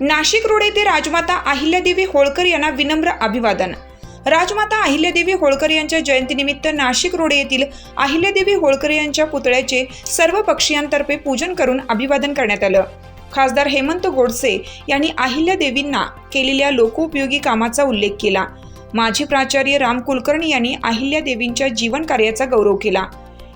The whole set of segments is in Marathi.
नाशिक रोड येथे राजमाता अहिल्यादेवी होळकर यांना विनम्र अभिवादन. राजमाता अहिल्यादेवी होळकर यांच्या जयंतीनिमित्त नाशिक रोड येथील अहिल्यादेवी होळकर यांच्या पुतळ्याचे सर्व पक्षीयांतर्फे पूजन करून अभिवादन करण्यात आलं. खासदार हेमंत गोडसे यांनी अहिल्यादेवींना केलेल्या लोकोपयोगी कामाचा उल्लेख केला. माजी प्राचार्य राम कुलकर्णी यांनी अहिल्यादेवींच्या जीवन कार्याचा गौरव केला.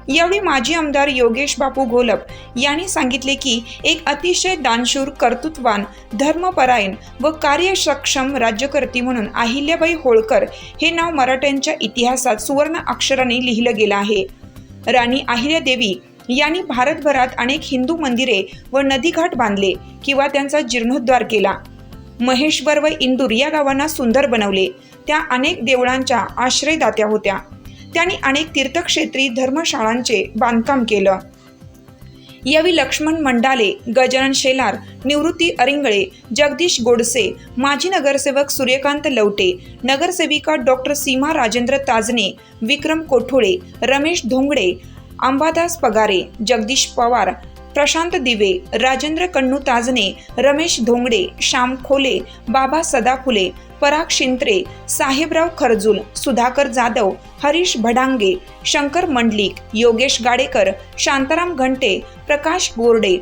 यावेळी माजी आमदार योगेश बापू घोलप यांनी सांगितले की एक अतिशय दानशूर कर्तृत्वान धर्मपरायण व कार्यसक्षम राज्यकर्ती म्हणून अहिल्याबाई होळकर हे नाव मराठ्यांच्या इतिहासात सुवर्ण अक्षराने लिहिलं गेलं आहे. राणी अहिल्यादेवी यांनी भारतभरात अनेक हिंदू मंदिरे व नदीघाट बांधले किंवा त्यांचा जीर्णोद्धार केला. महेश्वर व इंदूर या गावांना सुंदर बनवले. त्या अनेक देवळांच्या आश्रयदात्या होत्या. त्यांनी अनेक तीर्थक्षेत्री धर्मशाळांचे बांधकाम केलं. यावेळी लक्ष्मण मंडाले गजानन शेलार निवृत्ती अरिंगळे जगदीश गोडसे माजी नगरसेवक सूर्यकांत लवटे नगरसेविका डॉक्टर सीमा राजेंद्र ताजने विक्रम कोठोळे रमेश धोंगडे अंबादास पगारे जगदीश पवार प्रशांत दिवे राजेंद्र कण्णू ताजने रमेश धोंगडे श्याम खोले बाबा सदाफुले पराग शिंत्रे साहेबराव खरजूल सुधाकर जाधव हरीश भडांगे शंकर मंडलिक योगेश गाडेकर शांताराम घंटे प्रकाश बोर्डे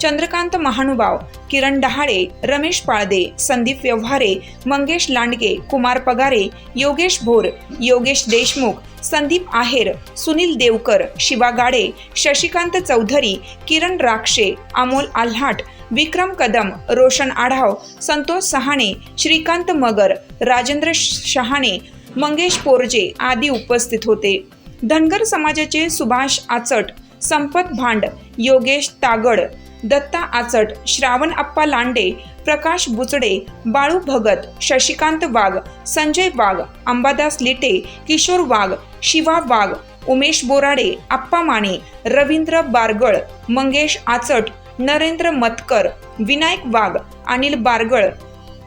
चंद्रकांत महानुभाव किरण डहाळे रमेश पाळदे संदीप व्यवहारे मंगेश लांडगे कुमार पगारे योगेश भोर योगेश देशमुख संदीप आहेर सुनील देवकर शिवा गाडे शशिकांत चौधरी किरण राक्षे अमोल आल्हाट विक्रम कदम रोशन आढाव संतोष सहाणे श्रीकांत मगर राजेंद्र शहाणे मंगेश पोरजे आदी उपस्थित होते. धनगर समाजाचे सुभाष आचट संपत भांड योगेश तागड दत्ता आचट श्रावण आप्पा लांडे प्रकाश बुचडे बाळू भगत शशिकांत वाघ संजय वाघ अंबादास लिटे किशोर वाघ शिवा वाघ उमेश बोराडे आप्पा माने रवींद्र बारगळ मंगेश आचट नरेंद्र मतकर विनायक वाघ अनिल बारगळ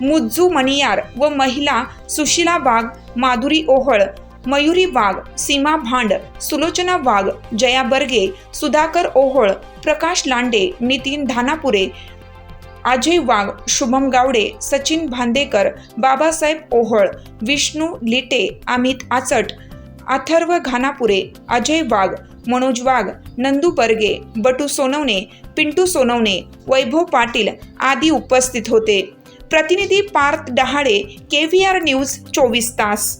मुज्जू मणियार व महिला सुशिला वाघ माधुरी ओहळ मयुरी वाघ सीमा भांड सुलोचना वाघ जया बर्गे सुधाकर ओहोळ प्रकाश लांडे नितीन धानापुरे अजय वाघ शुभम गावडे सचिन भांदेकर बाबासाहेब ओहळ विष्णू लिटे अमित आचट अथर्व घानापुरे अजय वाघ मनोज वाघ नंदू बर्गे बटू सोनवणे पिंटू सोनवणे वैभव पाटील आदी उपस्थित होते. प्रतिनिधी Parth Dahale K V R news चोवीस तास.